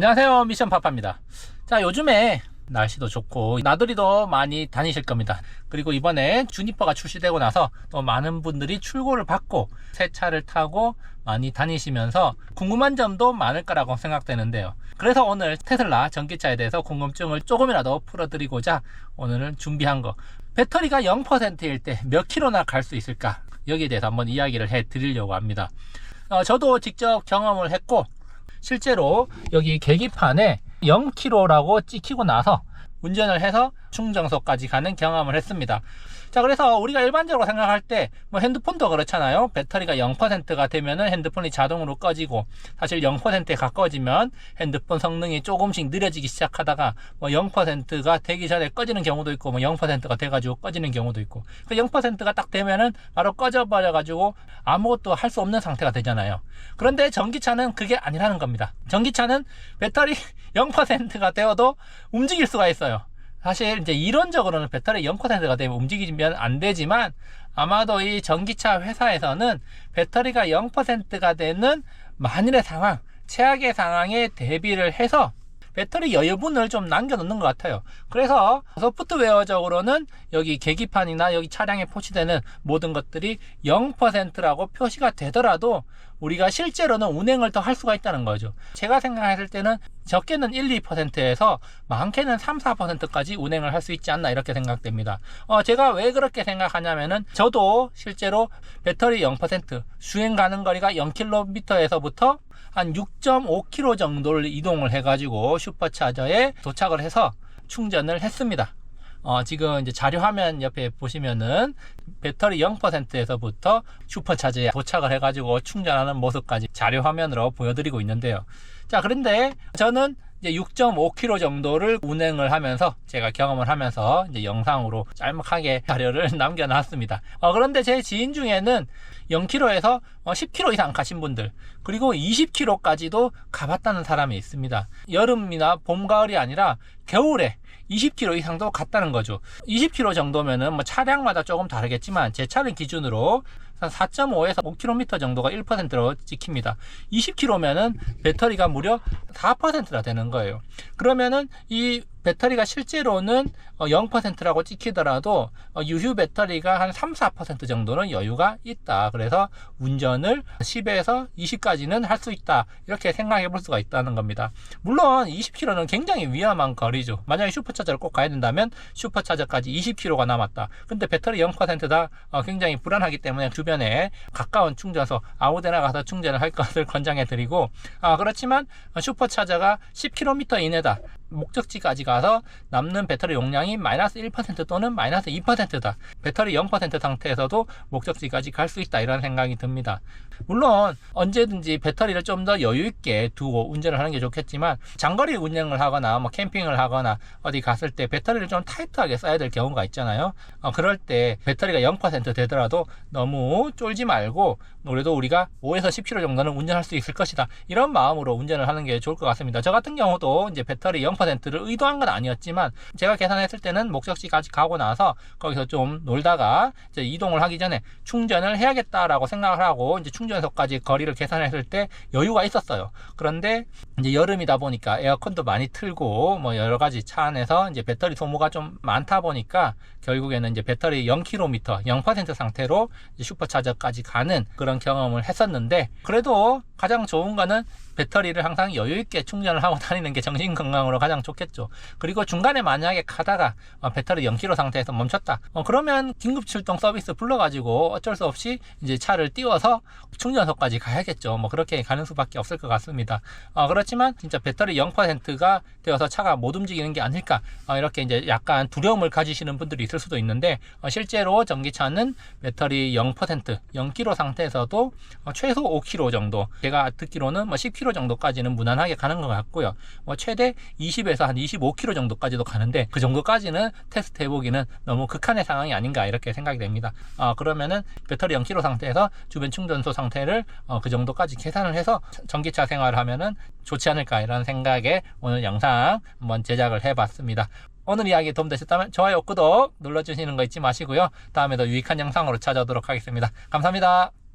안녕하세요. 미션 파파입니다. 자 요즘에 날씨도 좋고 나들이도 많이 다니실 겁니다. 그리고 이번에 주니퍼가 출시되고 나서 또 많은 분들이 출고를 받고 새 차를 타고 많이 다니시면서 궁금한 점도 많을 거라고 생각되는데요. 그래서 오늘 테슬라 전기차에 대해서 궁금증을 조금이라도 풀어드리고자 오늘은 준비한 거. 배터리가 0%일 때 몇 킬로나 갈 수 있을까? 여기에 대해서 한번 이야기를 해 드리려고 합니다. 어, 저도 직접 경험을 했고 실제로 여기 계기판에 0km라고 찍히고 나서 운전을 해서 충정소까지 가는 경험을 했습니다. 자, 그래서 우리가 일반적으로 생각할 때, 뭐 핸드폰도 그렇잖아요. 배터리가 0%가 되면은 핸드폰이 자동으로 꺼지고, 사실 0%에 가까워지면 핸드폰 성능이 조금씩 느려지기 시작하다가, 뭐 0%가 되기 전에 꺼지는 경우도 있고, 뭐 0%가 돼가지고 꺼지는 경우도 있고, 그 0%가 딱 되면은 바로 꺼져버려 가지고 아무것도 할 수 없는 상태가 되잖아요. 그런데 전기차는 그게 아니라는 겁니다. 전기차는 배터리 0%가 되어도 움직일 수가 있어요. 사실 이제 이론적으로는 배터리 0%가 되면 움직이면 안 되지만 아마도 이 전기차 회사에서는 배터리가 0%가 되는 만일의 상황, 최악의 상황에 대비를 해서 배터리 여유분을 좀 남겨놓는 것 같아요. 그래서 소프트웨어적으로는 여기 계기판이나 여기 차량에 표시되는 모든 것들이 0%라고 표시가 되더라도 우리가 실제로는 운행을 더 할 수가 있다는 거죠. 제가 생각했을 때는 적게는 1, 2%에서 많게는 3, 4%까지 운행을 할 수 있지 않나 이렇게 생각됩니다. 어, 제가 왜 그렇게 생각하냐면은 저도 실제로 배터리 0% 주행 가는 거리가 0km에서부터 한 6.5km 정도를 이동을 해가지고 슈퍼차저에 도착을 해서 충전을 했습니다. 어, 지금 이제 자료 화면 옆에 보시면은 배터리 0%에서부터 슈퍼차저에 도착을 해가지고 충전하는 모습까지 자료 화면으로 보여드리고 있는데요. 자, 그런데 저는 이제 6.5km 정도를 운행을 하면서 제가 경험을 하면서 이제 영상으로 짤막하게 자료를 남겨놨습니다. 어, 그런데 제 지인 중에는 0km에서 10km 이상 가신 분들 그리고 20km까지도 가봤다는 사람이 있습니다. 여름이나 봄, 가을이 아니라 겨울에 20km 이상도 갔다는 거죠. 20km 정도면은 뭐 차량마다 조금 다르겠지만 제 차를 기준으로 한 4.5에서 5km 정도가 1%로 찍힙니다. 20km면은 배터리가 무려 4%나 되는 거예요. 그러면은 이 배터리가 실제로는 0%라고 찍히더라도 어, 유휴 배터리가 한 3, 4% 정도는 여유가 있다. 그래서 운전을 10에서 20까지는 할 수 있다. 이렇게 생각해 볼 수가 있다는 겁니다. 물론 20km는 굉장히 위험한 거리죠. 만약에 슈퍼차저를 꼭 가야 된다면 슈퍼차저까지 20km가 남았다. 근데 배터리 0%다 어, 굉장히 불안하기 때문에 주변에 가까운 충전소 아무데나 가서 충전을 할 것을 권장해 드리고 아, 그렇지만 슈퍼차저가 10km 이내다. 목적지까지 가서 남는 배터리 용량이 마이너스 1% 또는 마이너스 2%다. 배터리 0% 상태에서도 목적지까지 갈 수 있다. 이런 생각이 듭니다. 물론 언제든지 배터리를 좀 더 여유 있게 두고 운전을 하는 게 좋겠지만 장거리 운행을 하거나 뭐 캠핑을 하거나 어디 갔을 때 배터리를 좀 타이트하게 써야 될 경우가 있잖아요. 어, 그럴 때 배터리가 0% 되더라도 너무 쫄지 말고 그래도 우리가 5에서 10km 정도는 운전할 수 있을 것이다. 이런 마음으로 운전을 하는 게 좋을 것 같습니다. 저 같은 경우도 이제 배터리 0%를 의도한 건 아니었지만 제가 계산했을 때는 목적지까지 가고 나서 거기서 좀 놀다가 이제 이동을 하기 전에 충전을 해야겠다라고 생각을 하고 이제 충전소까지 거리를 계산했을 때 여유가 있었어요. 그런데 이제 여름이다 보니까 에어컨도 많이 틀고 뭐 여러 가지 차 안에서 이제 배터리 소모가 좀 많다 보니까 결국에는 이제 배터리 0km 0% 상태로 슈퍼차저까지 가는 그런 경험을 했었는데 그래도 가장 좋은 거는 배터리를 항상 여유 있게 충전을 하고 다니는 게 정신 건강으로 가장 좋겠죠. 그리고 중간에 만약에 가다가 어, 배터리 0km 상태에서 멈췄다. 어, 그러면 긴급 출동 서비스 불러가지고 어쩔 수 없이 이제 차를 띄워서 충전소까지 가야겠죠. 뭐 그렇게 가는 수밖에 없을 것 같습니다. 어, 그렇지만 진짜 배터리 0%가 되어서 차가 못 움직이는 게 아닐까 어, 이렇게 이제 약간 두려움을 가지시는 분들이 있을 수도 있는데 어, 실제로 전기차는 배터리 0% 0km 상태에서도 어, 최소 5km 정도 제가 듣기로는 뭐 10km 정도까지는 무난하게 가는 것 같고요. 뭐 최대 20에서 한 25km 정도까지도 가는데 그 정도까지는 테스트 해보기는 너무 극한의 상황이 아닌가 이렇게 생각이 됩니다. 어, 그러면은 배터리 0km 상태에서 주변 충전소 상태를 어, 그 정도까지 계산을 해서 전기차 생활을 하면은 좋지 않을까 이런 생각에 오늘 영상 한번 제작을 해봤습니다. 오늘 이야기 도움되셨다면 좋아요, 구독 눌러주시는 거 잊지 마시고요. 다음에도 유익한 영상으로 찾아오도록 하겠습니다. 감사합니다.